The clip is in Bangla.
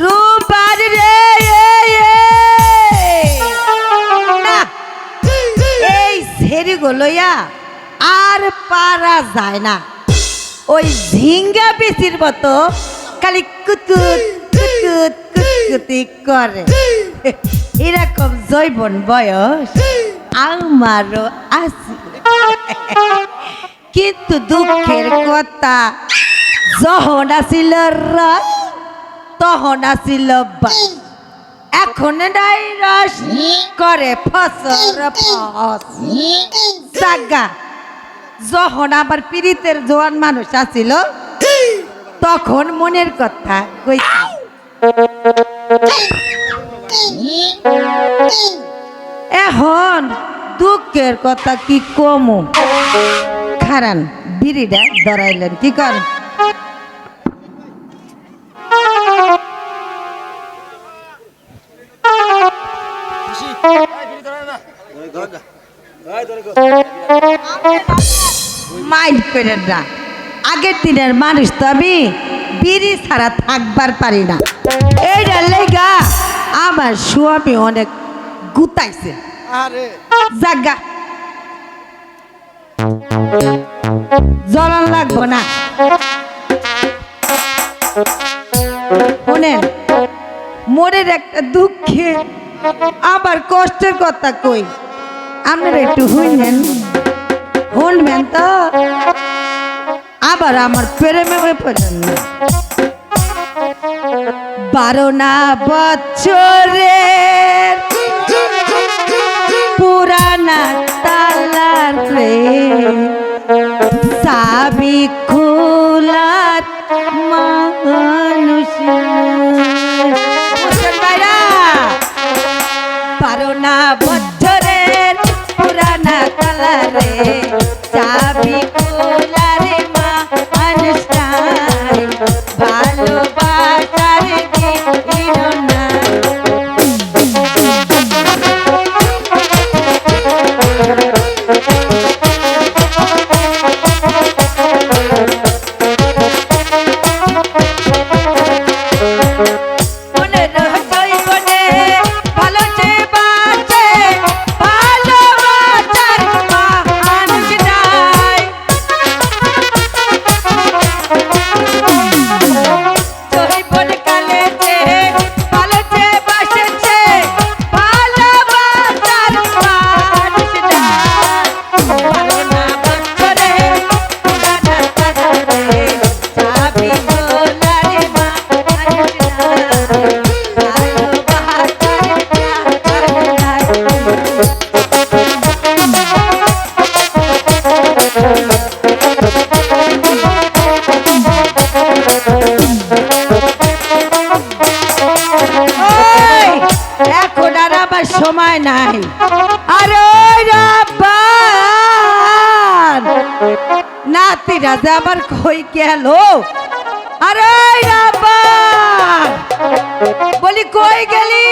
রূপার রে এই ছেড়িগুলো লইয়া আর পারা যায় না। ওই ঝিঙ্গা বেশির মতো খালি কুতুত করে। এরকম জৈবন বয়স আমারও আছে। কিন্তু দুঃখের কথা, যখন আসিল রস তখন আসিল এখন নাই রস করে ফসর ফস। জাগা। যখন আবার পীড়িতের জোয়ান মানুষ আসিল, তখন মনের কথা কই এখন দুঃখের কথা কি কমু? খারান, বিড়িটা ধরাইলেন, কি কর মাইন্ড করেন না। আগের দিনের মানুষ তো আমি বিড়ি ছাড়া থাকবার পারি না। এইটা লেগা আমার স্বামী অনেক গুতাইছে। আরে। জাগা। জ্বলান লাগবো না। শোনেন মনের একটা দুঃখে আবার কষ্টের কথা কই? আপনারা একটু শুনলেন শুনবেন তো? আবার আমার প্রেমে হয়ে পড়েন বারো না বছরের পুরানা তালার রে সাবি খোলার মানুষ আমার নাই। আরে রাব্বান! নাতি রাজা আবার কই গেল? আরে ওই রাব্বান! বলি কই গেলি?